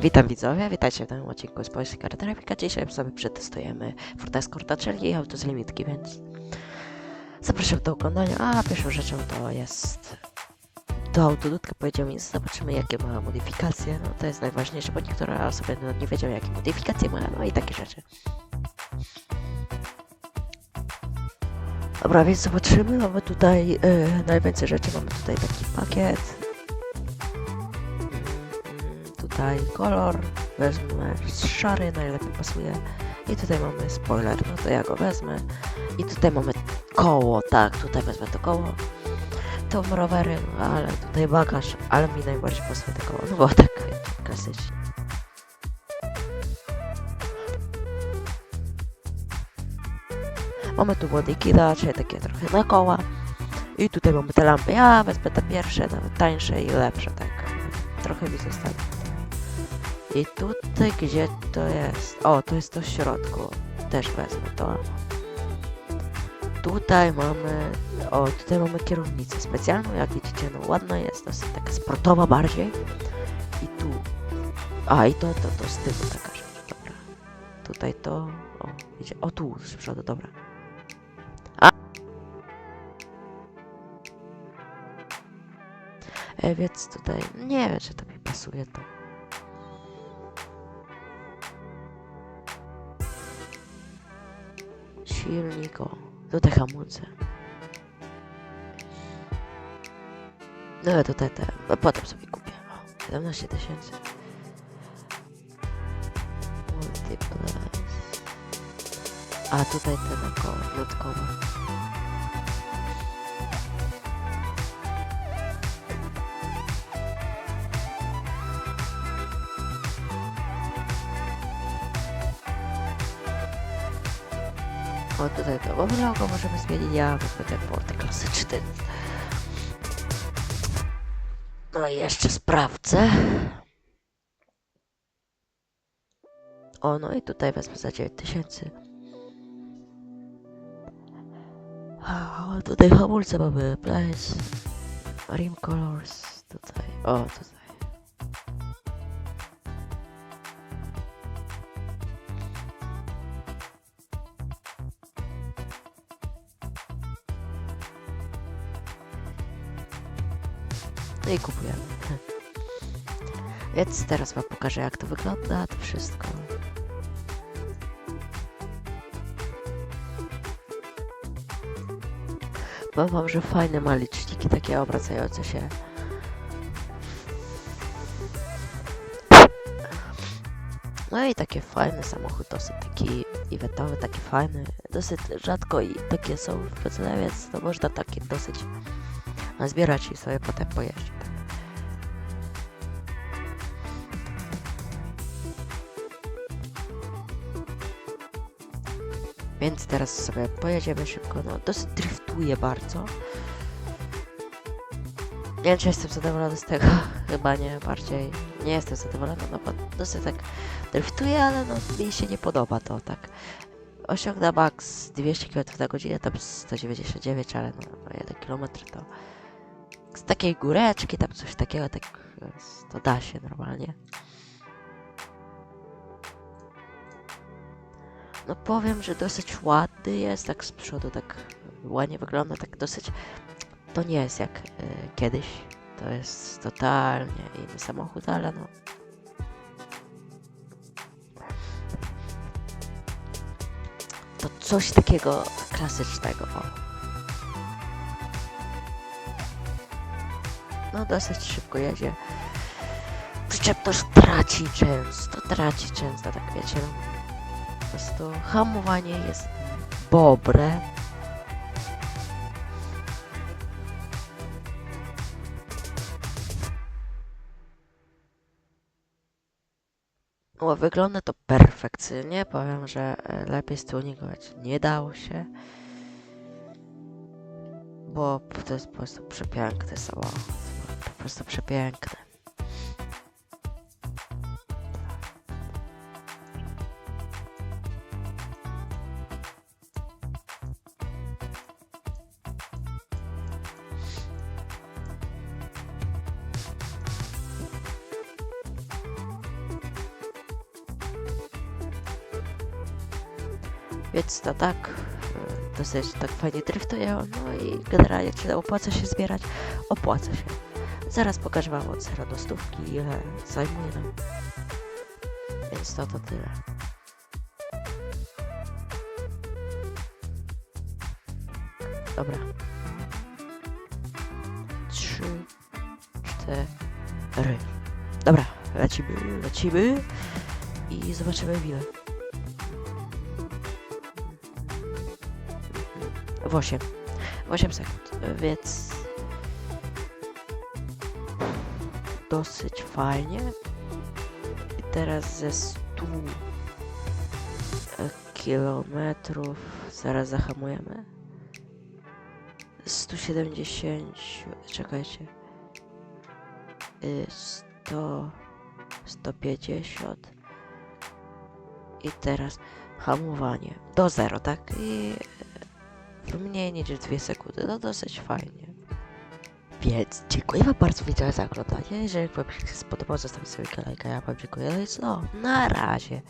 Witam widzowie, witajcie w nowym odcinku z Polski Kartografika. Dzisiaj sobie przetestujemy Ford Escort, czyli auto z limitki, więc zapraszam do oglądania. A pierwszą rzeczą to jest do autodutka pojedziemy i zobaczymy jakie ma modyfikacje. No to jest najważniejsze, bo niektóre osoby no, nie wiedzą jakie modyfikacje ma, no i takie rzeczy. Dobra, więc zobaczymy. Mamy tutaj e, najwięcej rzeczy. Mamy tutaj taki pakiet. Tutaj kolor. Wezmę szary, najlepiej pasuje. I tutaj mamy spoiler, no to ja go wezmę. I tutaj mamy koło, tak, tutaj wezmę to koło. To rowery, no ale tutaj bagaż, ale mi najbardziej pasuje to koło, no bo tak klasycznie. Mamy tu bodykida, czyli takie trochę na koła. I tutaj mamy te lampy. Ja wezmę te pierwsze, nawet tańsze i lepsze, tak. Trochę mi zostało. I tutaj gdzie to jest? O, to jest to w środku. Też wezmę to. Tutaj mamy. O, tutaj mamy kierownicę specjalną, jak widzicie, no ładna jest, dosyć taka sportowa bardziej. I tu. A, i to, to, to z tyłu taka rzecz, dobra. Tutaj to. O, widzicie, o tu z przodu, dobra. E, więc tutaj nie wiem, czy to mi pasuje to. Silnik, o, tutaj hamulce. No ale tutaj te, no potem sobie kupię. O, 17 tysięcy. Multiplace. A tutaj te na koło, dodatkowe. O, tutaj to logo możemy zmienić. Ja wezmę ten port klasyczny. No i jeszcze sprawdzę. O, no i tutaj wezmę za 9000. A, tutaj hamulce mamy. Place. Rim Colors. Tutaj. O, tutaj. No i kupujemy. Więc teraz wam pokażę jak to wygląda, to wszystko. Powiem wam, że fajne ma liczniki takie obracające się. No i taki fajny samochód, dosyć taki eventowy, taki fajny. Dosyć rzadko i takie są w więc to można takie dosyć zbierać i sobie potem pojeździć. Więc teraz sobie pojedziemy szybko. No, dosyć driftuje bardzo. Nie wiem, czy jestem zadowolony z tego. Chyba nie, bardziej nie jestem zadowolony, no bo dosyć tak driftuje, ale no mi się nie podoba to tak. Osiągnę max 200 km na godzinę, tam 199, ale no, no 1 km to z takiej góreczki, tam coś takiego, tak to da się normalnie. No powiem, że dosyć ładny jest, tak z przodu tak ładnie wygląda, tak dosyć... To nie jest jak y, kiedyś, to jest totalnie inny samochód, ale no... To coś takiego klasycznego, o. No dosyć szybko jedzie. Przyczepność traci często, traci często, tak wiecie, no. Prostu hamowanie jest dobre. O, wygląda to perfekcyjnie. Powiem, że e, lepiej stuningować nie dało się. Bo to jest po prostu przepiękny samochód. Po prostu przepiękny. Więc to tak, e, dosyć tak fajnie driftuje, no i generalnie czy opłaca się zbierać? Opłaca się. Zaraz pokażę wam od zera do stówki, ile zajmuje nam. Więc to to tyle. Dobra. Trzy, cztery. Dobra, lecimy, lecimy i zobaczymy ile. W 8. W 8 sekund, więc dosyć fajnie. I teraz ze 100 e, kilometrów zaraz zahamujemy. 170, czekajcie. Y, 100, 150 i teraz hamowanie do zero, tak? I mniej niż 2 sekundy, no dosyć fajnie. Więc dziękuję wam bardzo widzowie za oglądanie. Jeżeli wam się spodobało, zostawcie sobie lajka. Ja wam dziękuję. No i co? Na razie.